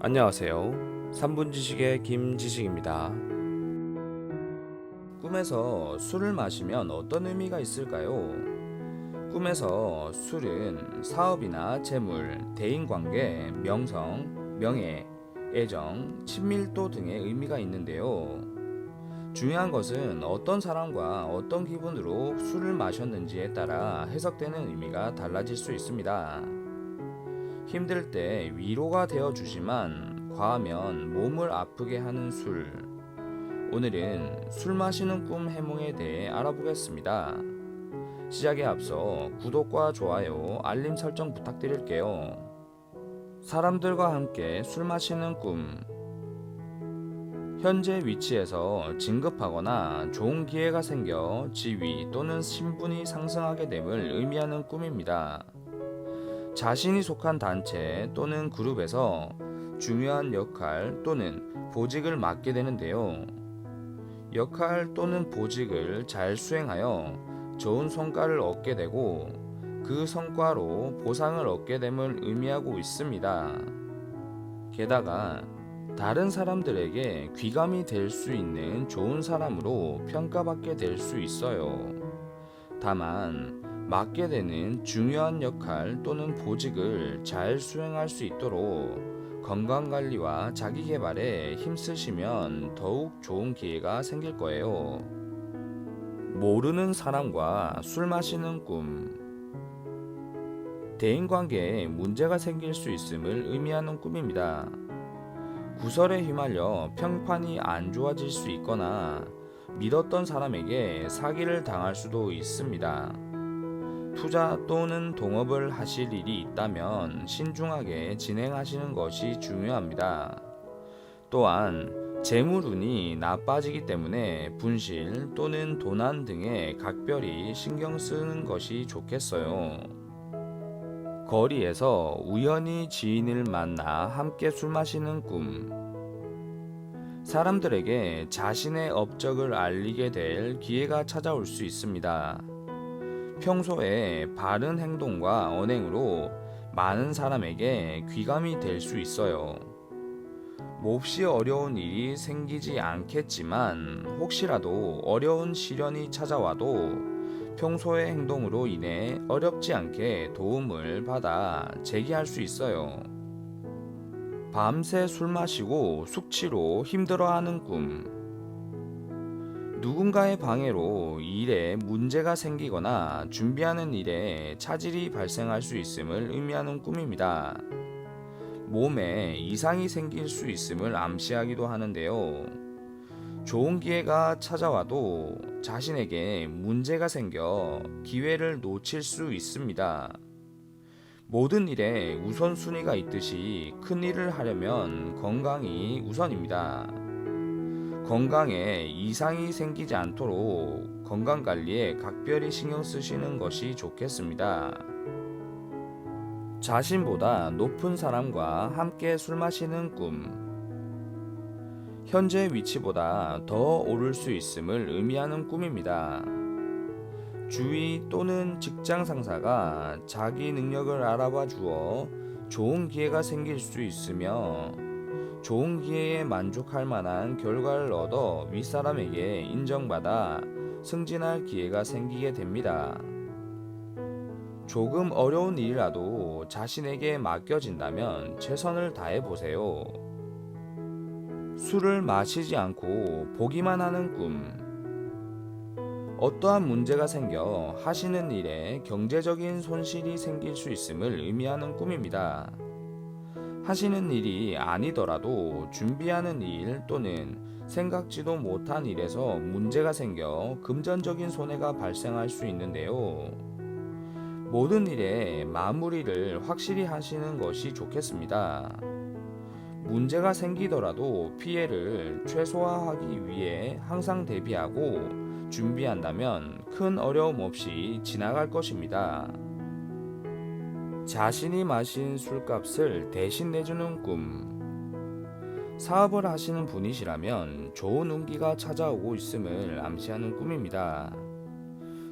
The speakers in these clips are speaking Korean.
안녕하세요. 3분 지식의 김지식입니다. 꿈에서 술을 마시면 어떤 의미가 있을까요? 꿈에서 술은 사업이나 재물, 대인관계, 명성, 명예, 애정, 친밀도 등의 의미가 있는데요. 중요한 것은 어떤 사람과 어떤 기분으로 술을 마셨는지에 따라 해석되는 의미가 달라질 수 있습니다. 힘들 때 위로가 되어 주지만 과하면 몸을 아프게 하는 술. 오늘은 술 마시는 꿈 해몽에 대해 알아보겠습니다. 시작에 앞서 구독과 좋아요, 알림 설정 부탁드릴게요. 사람들과 함께 술 마시는 꿈. 현재 위치에서 진급하거나 좋은 기회가 생겨 지위 또는 신분이 상승하게 됨을 의미하는 꿈입니다. 자신이 속한 단체 또는 그룹에서 중요한 역할 또는 보직을 맡게 되는데요. 역할 또는 보직을 잘 수행하여 좋은 성과를 얻게 되고 그 성과로 보상을 얻게 됨을 의미하고 있습니다. 게다가 다른 사람들에게 귀감이 될 수 있는 좋은 사람으로 평가받게 될 수 있어요. 다만 맡게 되는 중요한 역할 또는 보직을 잘 수행할 수 있도록 건강 관리와 자기 개발에 힘쓰시면 더욱 좋은 기회가 생길 거예요. 모르는 사람과 술 마시는 꿈. 대인 관계에 문제가 생길 수 있음을 의미하는 꿈입니다. 구설에 휘말려 평판이 안 좋아질 수 있거나 믿었던 사람에게 사기를 당할 수도 있습니다. 투자 또는 동업을 하실 일이 있다면 신중하게 진행하시는 것이 중요합니다. 또한 재물운이 나빠지기 때문에 분실 또는 도난 등에 각별히 신경 쓰는 것이 좋겠어요. 거리에서 우연히 지인을 만나 함께 술 마시는 꿈. 사람들에게 자신의 업적을 알리게 될 기회가 찾아올 수 있습니다. 평소에 바른 행동과 언행으로 많은 사람에게 귀감이 될 수 있어요. 몹시 어려운 일이 생기지 않겠지만 혹시라도 어려운 시련이 찾아와도 평소의 행동으로 인해 어렵지 않게 도움을 받아 재기할 수 있어요. 밤새 술 마시고 숙취로 힘들어하는 꿈. 누군가의 방해로 일에 문제가 생기거나 준비하는 일에 차질이 발생할 수 있음을 의미하는 꿈입니다. 몸에 이상이 생길 수 있음을 암시하기도 하는데요. 좋은 기회가 찾아와도 자신에게 문제가 생겨 기회를 놓칠 수 있습니다. 모든 일에 우선순위가 있듯이 큰 일을 하려면 건강이 우선입니다. 건강에 이상이 생기지 않도록 건강 관리에 각별히 신경 쓰시는 것이 좋겠습니다. 자신보다 높은 사람과 함께 술 마시는 꿈. 현재 위치보다 더 오를 수 있음을 의미하는 꿈입니다. 주위 또는 직장 상사가 자기 능력을 알아봐 주어 좋은 기회가 생길 수 있으며 좋은 기회에 만족할 만한 결과를 얻어 윗사람에게 인정받아 승진할 기회가 생기게 됩니다. 조금 어려운 일이라도 자신에게 맡겨진다면 최선을 다해 보세요. 술을 마시지 않고 보기만 하는 꿈. 어떠한 문제가 생겨 하시는 일에 경제적인 손실이 생길 수 있음을 의미하는 꿈입니다. 하시는 일이 아니더라도 준비하는 일 또는 생각지도 못한 일에서 문제가 생겨 금전적인 손해가 발생할 수 있는데요. 모든 일에 마무리를 확실히 하시는 것이 좋겠습니다. 문제가 생기더라도 피해를 최소화하기 위해 항상 대비하고 준비한다면 큰 어려움 없이 지나갈 것입니다. 자신이 마신 술값을 대신 내주는 꿈. 사업을 하시는 분이시라면 좋은 운기가 찾아오고 있음을 암시하는 꿈입니다.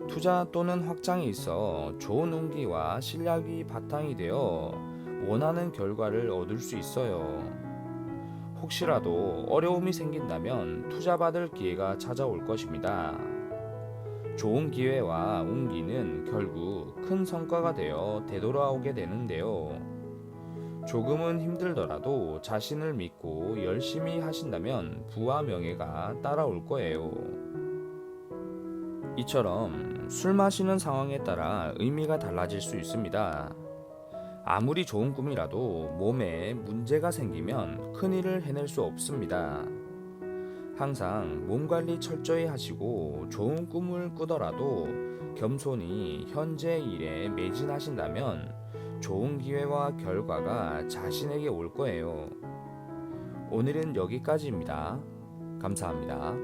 투자 또는 확장에 있어 좋은 운기와 실력이 바탕이 되어 원하는 결과를 얻을 수 있어요. 혹시라도 어려움이 생긴다면 투자받을 기회가 찾아올 것입니다. 좋은 기회와 운기는 결국 큰 성과가 되어 되돌아오게 되는데요. 조금은 힘들더라도 자신을 믿고 열심히 하신다면 부와 명예가 따라올 거예요. 이처럼 술 마시는 상황에 따라 의미가 달라질 수 있습니다. 아무리 좋은 꿈이라도 몸에 문제가 생기면 큰일을 해낼 수 없습니다. 항상 몸 관리 철저히 하시고 좋은 꿈을 꾸더라도 겸손히 현재 일에 매진하신다면 좋은 기회와 결과가 자신에게 올 거예요. 오늘은 여기까지입니다. 감사합니다.